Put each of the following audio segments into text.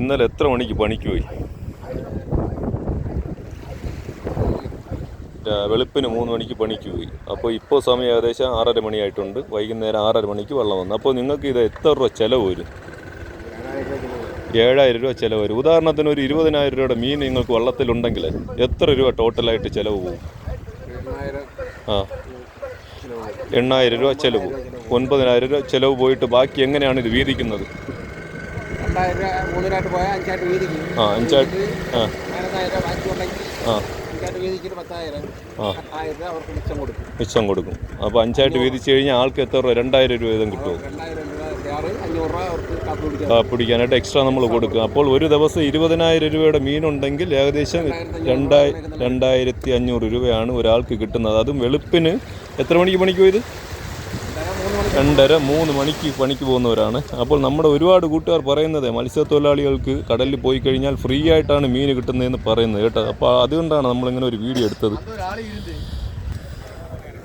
ഇന്നലെ എത്ര മണിക്ക് പണിക്ക് പോയി? വെളുപ്പിന് മൂന്ന് മണിക്ക് പണിക്ക് പോയി. അപ്പോൾ ഇപ്പോൾ സമയം ഏകദേശം ആറര മണിയായിട്ടുണ്ട്. വൈകുന്നേരം ആറര മണിക്ക് വെള്ളം വന്നു. അപ്പോൾ നിങ്ങൾക്ക് ഇത് എത്ര രൂപ ചിലവ് വരും? ഏഴായിരം രൂപ ചിലവ് വരും. ഉദാഹരണത്തിന് ഒരു ഇരുപതിനായിരം രൂപയുടെ മീൻ നിങ്ങൾക്ക് വള്ളത്തിലുണ്ടെങ്കിൽ എത്ര രൂപ ടോട്ടലായിട്ട് ചിലവ് പോകും? ആ എണ്ണായിരം രൂപ ചിലവ് ഒൻപതിനായിരം രൂപ ചിലവ് പോയിട്ട് ബാക്കി എങ്ങനെയാണ് ഇത് വീതിക്കുന്നത്? രണ്ടായിരം രൂപ മൂന്നിനായിട്ട് പോയാൽ അഞ്ചായിട്ട് വീതിക്കും. ആ അഞ്ചായിട്ട് ആ. പതിനൊന്നായിരം രൂപ അഞ്ചുണ്ടെങ്കിൽ ആ. അഞ്ചായിട്ട് വീതിച്ചിട്ട് പത്തായിരം ആ. ആയിരം രൂപ അവർക്ക് മിച്ചം കൊടുക്കും. മിച്ചം കൊടുക്കും. അപ്പോൾ അഞ്ചായിട്ട് വീതിച്ച് കഴിഞ്ഞാൽ ആൾക്ക് എത്ര രൂപ? രണ്ടായിരം രൂപ വീതം കിട്ടുമോ? രണ്ടായിരം രൂപ ഷെയറ് അഞ്ഞൂറ് രൂപ അവർക്ക് കാപ്പി കുടിക്കാം ആ, പിടിക്കാനായിട്ട് എക്സ്ട്രാ നമ്മൾ കൊടുക്കും അപ്പോൾ ഒരു ദിവസം ഇരുപതിനായിരം രൂപയുടെ മീനുണ്ടെങ്കിൽ ഏകദേശം രണ്ടായി രണ്ടായിരത്തി അഞ്ഞൂറ് രൂപയാണ് ഒരാൾക്ക് കിട്ടുന്നത്. അതും വെളുപ്പിന് എത്ര മണിക്ക് പണിക്ക് പോയത്? രണ്ടര മൂന്ന് മണിക്ക് പണിക്ക് പോകുന്നവരാണ്. അപ്പോൾ നമ്മുടെ ഒരുപാട് കൂട്ടുകാർ പറയുന്നത് മത്സ്യത്തൊഴിലാളികൾക്ക് കടലിൽ പോയി കഴിഞ്ഞാൽ ഫ്രീ ആയിട്ടാണ് മീൻ കിട്ടുന്നതെന്ന് പറയുന്നത് കേട്ടോ. അപ്പോൾ അതുകൊണ്ടാണ് നമ്മളിങ്ങനെ ഒരു വീഡിയോ എടുത്തത്.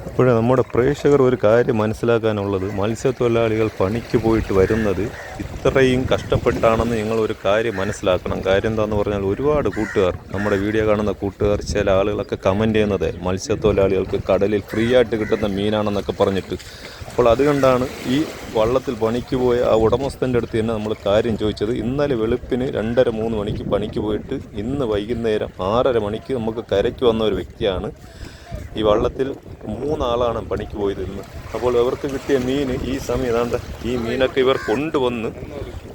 അപ്പോഴേ നമ്മുടെ പ്രേക്ഷകർ ഒരു കാര്യം മനസ്സിലാക്കാനുള്ളത്. മത്സ്യത്തൊഴിലാളികൾ പണിക്ക് പോയിട്ട് വരുന്നത് ഇത്രയും കഷ്ടപ്പെട്ടാണെന്ന് നിങ്ങൾ ഒരു കാര്യം മനസ്സിലാക്കണം. കാര്യം എന്താണെന്ന് പറഞ്ഞാൽ ഒരുപാട് കൂട്ടുകാർ നമ്മുടെ വീഡിയോ കാണുന്ന കൂട്ടുകാർ ചില ആളുകളൊക്കെ കമന്റ് ചെയ്യുന്നത് മത്സ്യത്തൊഴിലാളികൾക്ക് കടലിൽ ഫ്രീ ആയിട്ട് കിട്ടുന്ന മീനാണെന്നൊക്കെ പറഞ്ഞിട്ട്. അപ്പോൾ അതുകൊണ്ടാണ് ഈ വള്ളത്തിൽ പണിക്ക് പോയ ആ ഉടമസ്ഥന്റെ അടുത്ത് തന്നെ നമ്മൾ കാര്യം ചോദിച്ചത്. ഇന്നലെ വെളുപ്പിന് രണ്ടര മൂന്ന് മണിക്ക് പണിക്ക് പോയിട്ട് ഇന്ന് വൈകുന്നേരം ആറര മണിക്ക് നമുക്ക് കരയ്ക്ക് വന്ന ഒരു വ്യക്തിയാണ് ഈ വള്ളത്തിൽ മൂന്നാളാണ് പണിക്ക് പോയത് ഇന്ന്. അപ്പോൾ ഇവർക്ക് കിട്ടിയ മീൻ ഈ സമയം ഈ മീനൊക്കെ ഇവർ കൊണ്ടുവന്ന്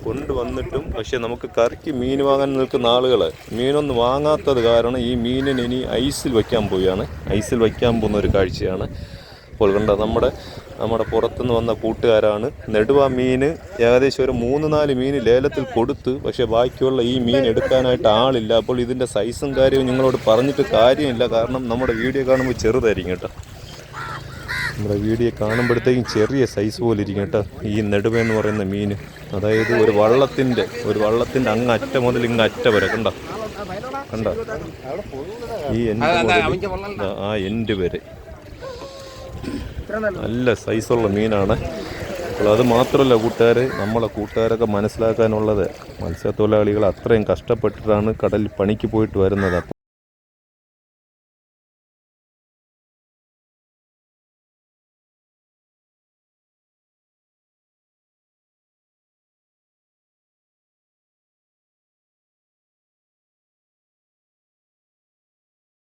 കൊണ്ടുവന്നിട്ടും പക്ഷെ നമുക്ക് കറിക്ക് മീൻ വാങ്ങാൻ നിൽക്കുന്ന ആളുകൾ മീനൊന്നും വാങ്ങാത്തത് കാരണം ഈ മീനിന് ഇനി ഐസിൽ വയ്ക്കാൻ പോവുകയാണ്. ഐസിൽ വയ്ക്കാൻ പോകുന്ന ഒരു കാഴ്ചയാണ്. അപ്പോൾ കണ്ട നമ്മുടെ നമ്മുടെ പുറത്തുനിന്ന് വന്ന കൂട്ടുകാരാണ്. നെടുവ മീൻ ഏകദേശം ഒരു മൂന്ന് നാല് മീൻ ലേലത്തിൽ കൊടുത്ത് പക്ഷേ ബാക്കിയുള്ള ഈ മീൻ എടുക്കാനായിട്ട് ആളില്ല. അപ്പോൾ ഇതിന്റെ സൈസും കാര്യവും നിങ്ങളോട് പറഞ്ഞിട്ട് കാര്യമില്ല. കാരണം നമ്മുടെ വീഡിയോ കാണുമ്പോൾ ചെറുതായിരിക്കും കേട്ടോ. നമ്മുടെ വീഡിയോ കാണുമ്പോഴത്തേക്കും ചെറിയ സൈസ് പോലെ ഇരിക്കും കേട്ടോ ഈ നെടുവ എന്ന് പറയുന്ന മീൻ. അതായത് ഒരു വള്ളത്തിന്റെ ഒരു വള്ളത്തിന്റെ അങ്ങ് അറ്റ മുതൽ ഇങ്ങ് അറ്റ വരെ കണ്ടോ? കണ്ടോ? ഈ എന്റെ ആ എന്റെ വരെ. നല്ല സൈസുള്ള മീനാണ്. അപ്പോൾ അത് മാത്രമല്ല കൂട്ടുകാർ നമ്മളെ കൂട്ടുകാരൊക്കെ മനസ്സിലാക്കാനുള്ളത് മത്സ്യത്തൊഴിലാളികൾ അത്രയും കഷ്ടപ്പെട്ടിട്ടാണ് കടലിൽ പണിക്ക് പോയിട്ട് വരുന്നത്.